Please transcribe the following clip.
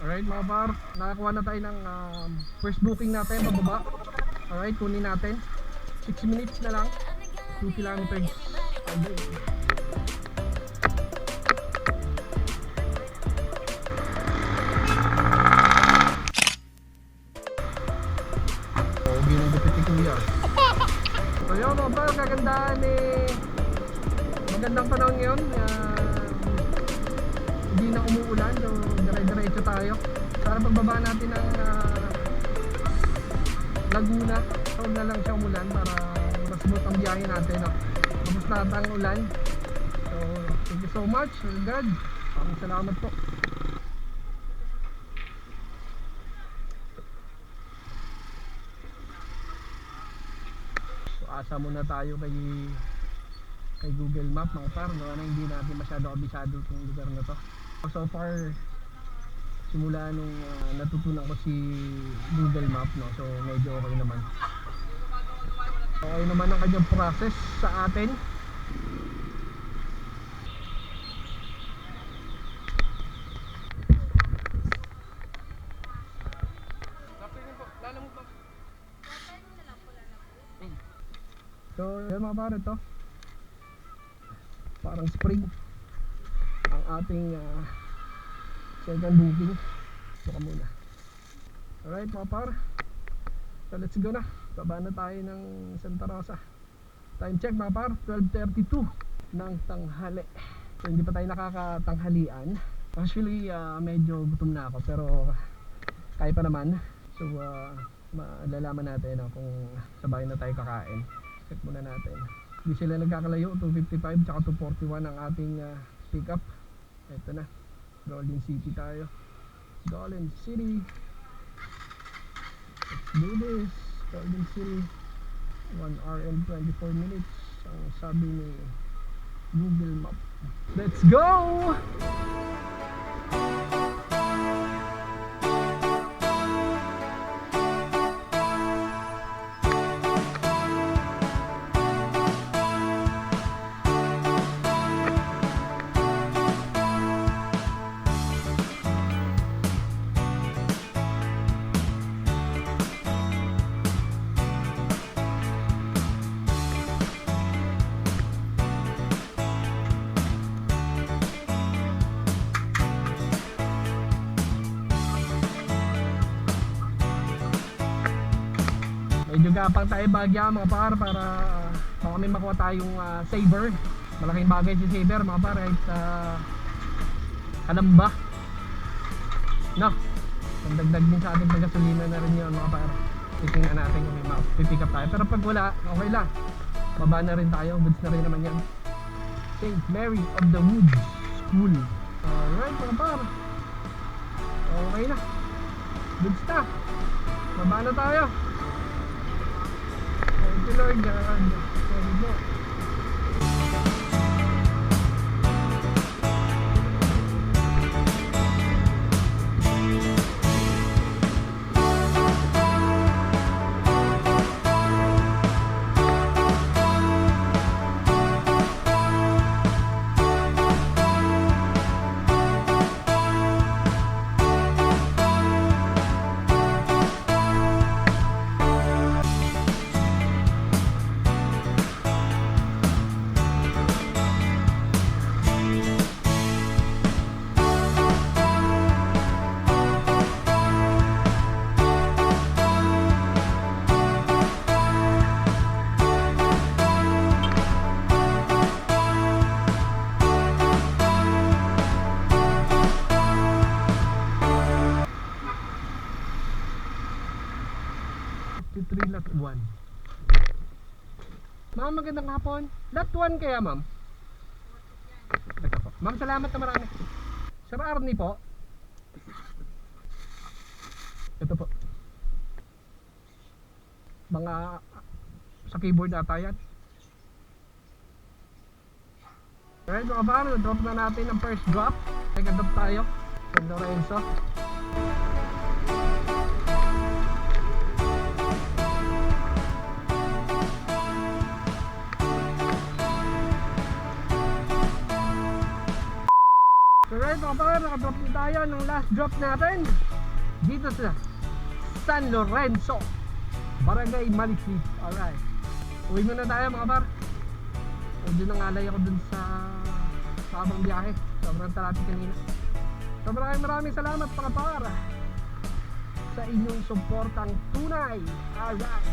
Alright mga par, nakakuha na tayo ng um, first booking natin, bababa. Alright, kunin natin. 6 minutes na lang. 2 kilometers. Kuya. So yun mga par, kagandahan eh. Magandang panahon ngayon. Ah, hindi na umuulan so dire-diretso tayo para pagbaba natin ng ah, Laguna so na lang siya umulan para mas smooth ang biyahe natin no? tapos na ang ulan so thank you so much God maraming salamat po so asa muna tayo kay kay Google Map mga par no? na hindi natin masyado kabisado itong lugar na to so far simula nung ah, natutunan ko si Google Map no so medyo okay naman. Okay naman ang kanyang process sa atin. So, yun mga pare to. Parang spring ating ah, second booking. Ito ka muna. Alright mga par. So let's go na. Baba na tayo ng Santa Rosa. Time check mga par. 12.32 ng tanghali. So hindi pa tayo nakakatanghalian. Actually ah, medyo gutom na ako pero kaya pa naman. So ah, malalaman natin ah, kung sabay na tayo kakain. Check muna natin. Hindi sila nagkakalayo. 255 tsaka 241 ang ating ah, pick up. Ito na. Golden City tayo. Golden City. Let's do this. Golden City. 1 hour and 24 minutes. Ang sabi ni Google Map. Let's go! Medyo gapang tayo bagya mga par para baka may makuha tayong ah, saver. Malaking bagay si saver mga par kahit uh, kanamba. No. Pagdagdag din sa ating paggasolina na rin yun mga par. Titingnan natin kung may mapipick up tayo. Pero pag wala, okay lang. Baba na rin tayo. Goods na rin naman yan. St. Mary of the Woods School. Alright mga par. Okay na. Goods na. Baba na tayo. Thank you Lord God. Sorry po. Fifty-three lot 1 Ma'am, magandang hapon. Lot 1 kaya, ma'am? Ma'am, salamat na marami. Sir Arnie po. Ito po. Mga sa keyboard ata yan. Alright mga par, drop na natin ang first drop. Drop tayo. San Lorenzo. Alright Alright mga par, nakadrop na tayo ng last drop natin dito sa San Lorenzo, Barangay Maliklit. Alright. Uwi muna tayo mga par. Medyo nangalay ako dun sa sa habang biyahe. Sobrang traffic kanina. So maraming maraming salamat mga par sa inyong suportang tunay. Alright.